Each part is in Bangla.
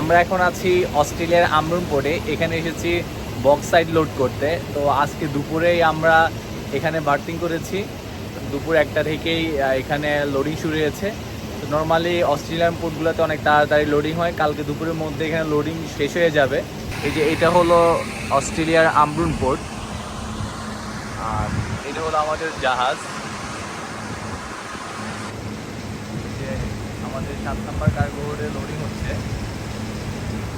আমরা এখন আছি অস্ট্রেলিয়ার আমরুন পোর্টে এখানে এসেছি বক্স সাইড লোড করতে। তো আজকে দুপুরেই আমরা এখানে বার্থিং করেছি। দুপুর একটা থেকেই এখানে লোডিং শুরু হয়েছে। তো নর্মালি অস্ট্রেলিয়ান পোর্টগুলোতে অনেক তাড়াতাড়ি লোডিং হয়। কালকে দুপুরের মধ্যে এখানে লোডিং শেষ হয়ে যাবে। এই যে এটা হলো অস্ট্রেলিয়ার আমরুন পোর্ট আর এটা হলো আমাদের জাহাজ। আমাদের সাত নাম্বার কার্গো লোডিং হচ্ছে।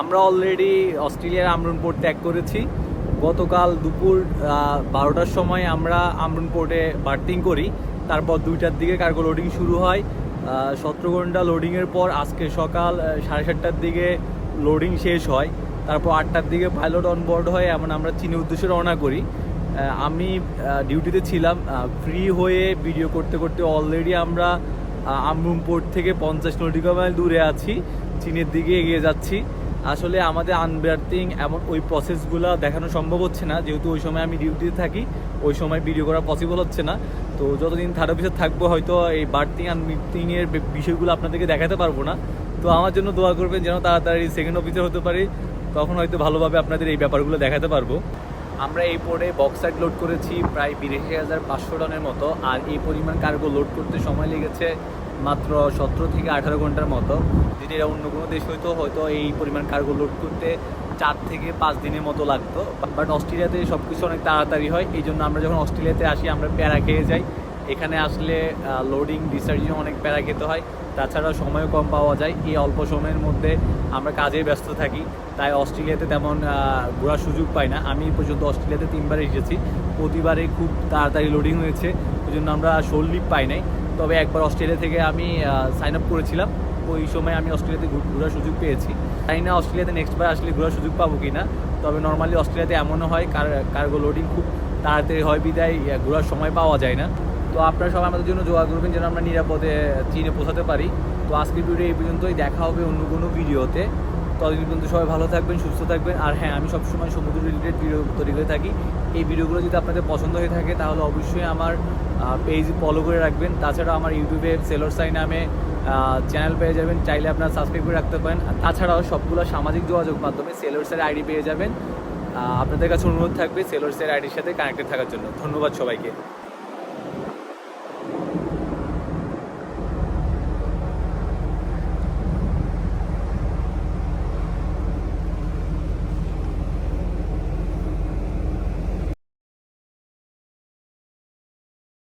আমরা অলরেডি অস্ট্রেলিয়ার আমরুন পোর্ট ত্যাগ করেছি। গতকাল দুপুর বারোটার সময় আমরা আমরুন পোর্টে বার্থিং করি। তারপর দুইটার দিকে কার্গো লোডিং শুরু হয়। সতেরো ঘণ্টা লোডিংয়ের পর আজকে সকাল সাড়ে সাতটার দিকে লোডিং শেষ হয়। তারপর আটটার দিকে পাইলট অনবোর্ড হয় এমন আমরা চীনের উদ্দেশ্যে রওনা করি। আমি ডিউটিতে ছিলাম। ফ্রি হয়ে ভিডিও করতে করতে অলরেডি আমরা আহ, আমরুন পোর্ট থেকে পঞ্চাশ নটিকা মাইল দূরে আছি। চীনের দিকে এগিয়ে যাচ্ছি। আসলে আমাদের আনবার্থিং এমন ওই প্রসেসগুলো দেখানো সম্ভব হচ্ছে না। যেহেতু ওই সময় আমি ডিউটিতে থাকি, ওই সময় ভিডিও করা পসিবল হচ্ছে না। তো যতদিন থার্ড অফিসে থাকব, হয়তো এই বার্থিং আনবার্থিংয়ের বিষয়গুলো আপনাদেরকে দেখাতে পারব না। তো আমার জন্য দোয়া করবেন যেন তাড়াতাড়ি সেকেন্ড অফিসার হতে পারি। তখন হয়তো ভালোভাবে আপনাদের এই ব্যাপারগুলো দেখাতে পারব। আমরা এই পরে বক্সাইড লোড করেছি প্রায় বিরাশি হাজার পাঁচশো টনের মতো। আর এই পরিমাণ কার্গো লোড করতে সময় লেগেছে মাত্র সতেরো থেকে আঠারো ঘণ্টার মতো। যদি এটা অন্য কোনো দেশ হয়তো হয়তো এই পরিমাণ কার্গো লোড করতে চার থেকে পাঁচ দিনের মতো লাগতো। বাট অস্ট্রেলিয়াতে সব কিছু অনেক তাড়াতাড়ি হয়। এই জন্য আমরা যখন অস্ট্রেলিয়াতে আসি, আমরা প্যারা খেয়ে যাই। এখানে আসলে লোডিং ডিসার্জিং অনেক প্যারা খেতে হয়। তাছাড়া সময়ও কম পাওয়া যায়। এই অল্প সময়ের মধ্যে আমরা কাজে ব্যস্ত থাকি। তাই অস্ট্রেলিয়াতে তেমন ঘোরার সুযোগ পাই না। আমি পর্যন্ত অস্ট্রেলিয়াতে তিনবার এসেছি। প্রতিবারে খুব তাড়াতাড়ি লোডিং হয়েছে। ওই জন্য আমরা শোল লিপ পাই নাই। তবে একবার অস্ট্রেলিয়া থেকে আমি সাইন আপ করেছিলাম। ওই সময় আমি অস্ট্রেলিয়াতে ঘোরার সুযোগ পেয়েছি। তাই না অস্ট্রেলিয়াতে নেক্সট বার আসলে ঘোরার সুযোগ পাবো কি না তবে নর্মালি অস্ট্রেলিয়াতে এমনও হয়, কার কার্গো লোডিং খুব তাড়াতাড়ি হয় বিদায় ঘোরার সময় পাওয়া যায় না। তো আপনারা সবাই আমাদের জন্য দোয়া করবেন যেন আমরা নিরাপদে, চীনে পৌঁছাতে পারি। তো আজকের ভিডিও এই পর্যন্তই, দেখা হবে অন্য কোনো ভিডিওতে ততদিন পর্যন্ত সবাই ভালো থাকবেন, সুস্থ থাকবেন। আর হ্যাঁ আমি সবসময় সমুদ্র রিলেটেড ভিডিও তৈরি করে থাকি। এই ভিডিওগুলো যদি আপনাদের পছন্দ হয়ে থাকে, তাহলে অবশ্যই আমার পেজ ফলো করে রাখবেন। তাছাড়া আমার ইউটিউবে সেলর সাই নামে চ্যানেল পেয়ে যাবেন। চাইলে আপনারা সাবস্ক্রাইব করে রাখতে পারেন। তাছাড়াও সবগুলো সামাজিক যোগাযোগ মাধ্যমে সেলরসের আইডি পেয়ে যাবেন। আপনাদের কাছে অনুরোধ থাকবে সেলরসের আইডির সাথে কানেক্টেড থাকার জন্য। ধন্যবাদ সবাইকে।